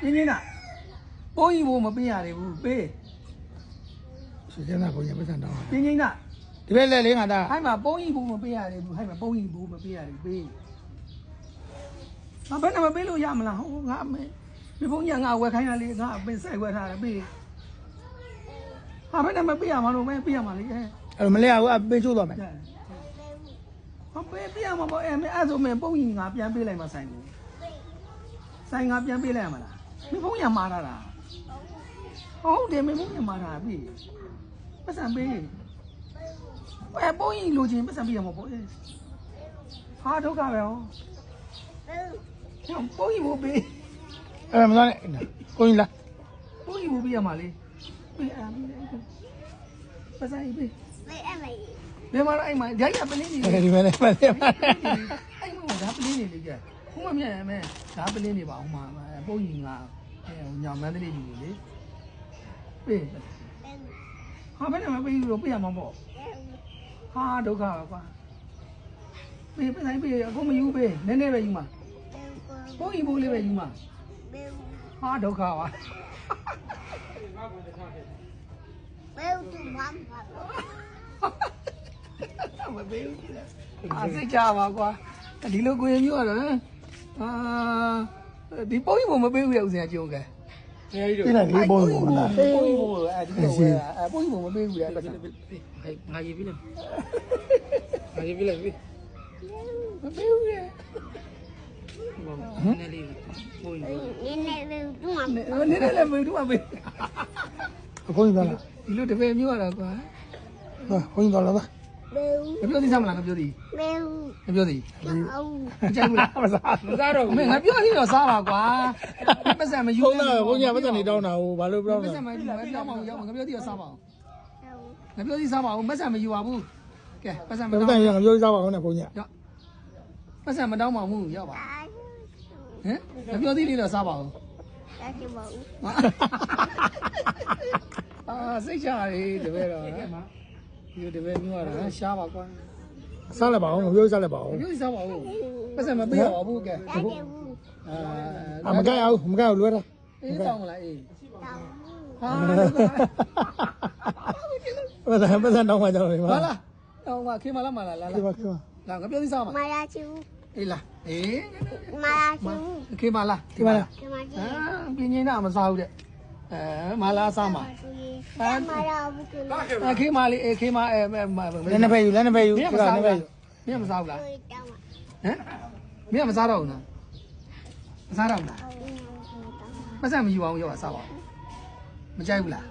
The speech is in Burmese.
ပြင်းပြင်းတာပိုးကြီးဘိုးမပေးရသေးဘူးပေးဆိုကျန်းသာဘုံရပတ်စံတောင်းပြင်းပြင်းတာဒီဘက်လက်လေးငါသားဟိုင်းမှာပိုးကြီးဘိုးမပေးရသေးဘူးဟိုင်းမှာပိုးကြီးဘိုးမပေးရသေးဘူးပေးငါဘယ်နဲ့မပေးလို့ရမလားဟိုငါမေဒီဘုန်းကြီးကငါဝယ်ခိုင်းရလေငါအပင်ဆိုင်ဝယ်ထားတယ်ပေးဟာဘယ်နဲ့မပေးရမလို့မဲပေးရမှာလေအဲအဲ့လိုမလဲဘူးအပေးချိုးသွားမယ်ဟောပေးပေးရမှာပေါ့အဲမဲအဲ့ဆိုမဲပုံကြီးငါပြန်ပေးလိုက်မှာဆိုင်ကိုဆိုင်ငါပြန်ပေးလိုက်ရမှာလား မင်းဖုန်းရမှားတာလားဟုတ်တယ်မင်းဖုန်းရမှားတာပြီပတ်စံပေးပဲပုံရင်လိုချင်ပတ်စံပေးရမှာပေါ့ဟာဒုက္ခပဲဟောပုံရင်ဘူးပေးအဲ့မလားနဲ့ပုံရင်လားပုံရင်ဘူးပေးရမှာလေပေးအမ်းပတ်စံပေးပေးအမ်းလေးဘယ်မှာလဲအိမ်မှာဓာတ်ရပလင်းနေတယ်ဒီမှာလည်းပလင်းပါအိမ်မှာဓာတ်ပလင်းနေလေကြာ ခုမှမြန်ရမယ်ဓာပလင်းတွေပါအောင်မှာပုတ်ရင်ကအဲညောင်မန်းလေးကြီးလေပေးဟာဘယ်နဲ့မပေးလို့ပေးရမှာပေါ့ဟာဒုက္ခပါကွာပေးပေးနိုင်ပေးအခုမယူပေးနည်းနည်းပဲယူမှာပုတ်ရင်ပုတ်လေးပဲယူမှာဟာဒုက္ခပါဘယ်သူမှမပါဘူးမပေးဘူးအာစိတ်ကြပါကွာဒီလိုကိုရင်မျိုးရတော့ အာဒီပုံကြီးမပေးဘူးရဦးစင်ကကြုံကဲအဲ့ဒီတော့ဒီပုံကြီးမလားပုံကြီးမလားအဲ့ဒီတော့အဲ့ပုံကြီးမပေးဘူးရပတ်စံငါရေးပြီလားငါရေးပြီလားပြီမပေးဘူးရဘာမလဲလေးပုံကြီးနည်းနည်းလေးသူ့မှာနည်းနည်းလေးမင်းသူ့မှာပေးအဖုန်းကြီးပါလားဒီလိုတပည့်မျိုးရတာကွာဟုတ်ဟုတ်ပါလား မေဦးငါပြောသေးစမ်းမလားငါပြောသေးမေဦးငါပြောသေးမကြိုက်ဘူးလားမစားမစားတော့ဘူးမင်းငါပြောသေးတော့စားပါကွာပတ်စံမယူဟုတ်လားဘုန်းကြီးကပတ်စံနေတောင်းတာဟိုဘာလို့ပြောတာပတ်စံမယူငါပြောမအောင်ရောက်ငါပြောသေးတော့စားပါအောင်ငါပြောသေးစားပါအောင်ပတ်စံမယူပါဘူးကဲပတ်စံမတောင်းဘူးငါပြောသေးစားပါအောင်နဲ့ဘုန်းကြီးကပတ်စံမတောင်းပါဘူးရောက်ပါဟမ်ငါပြောသေးလေးတော့စားပါအောင်စားချင်ပါဘူးအာစိတ်ချရည်တပည့်တော်နော် ဒီလိုတပည့်မျိုးရတာရှားပါကွာစားလိုက်ပါအောင်ရိုးစားလိုက်ပါအောင်မျိုးစားပါဘူးပတ်စံမပေးရပါဘူးကဲအာမကဲအောင်မကဲအောင်လွှဲတာအေးတောင်းမလားအေးဟာဘာသာဘာသာတောင်းမှကြောင်းနေပါလားတောင်းမှခင်မလားမလားလားခင်မခင်မလာငါပြောသိစားမှာမရချူအေးလားအေးမရချူခင်မလားခင်မလားခင်မခင်မပြင်းနေတာမစားဘူးတဲ့ အဲမလာစားမှာအဲမလာဘူးကလေးအခေးမလေးအခေးမအဲလက်နှစ်ဖက်ယူလက်နှစ်ဖက်ယူလက်နှစ်ဖက်ယူမင်းမစားဘူးလားဟမ်မင်းမစားတော့ဘူးလားမစားတော့ဘူးလားမစားမယူအောင်ရောပါစားပါမကြိုက်ဘူးလား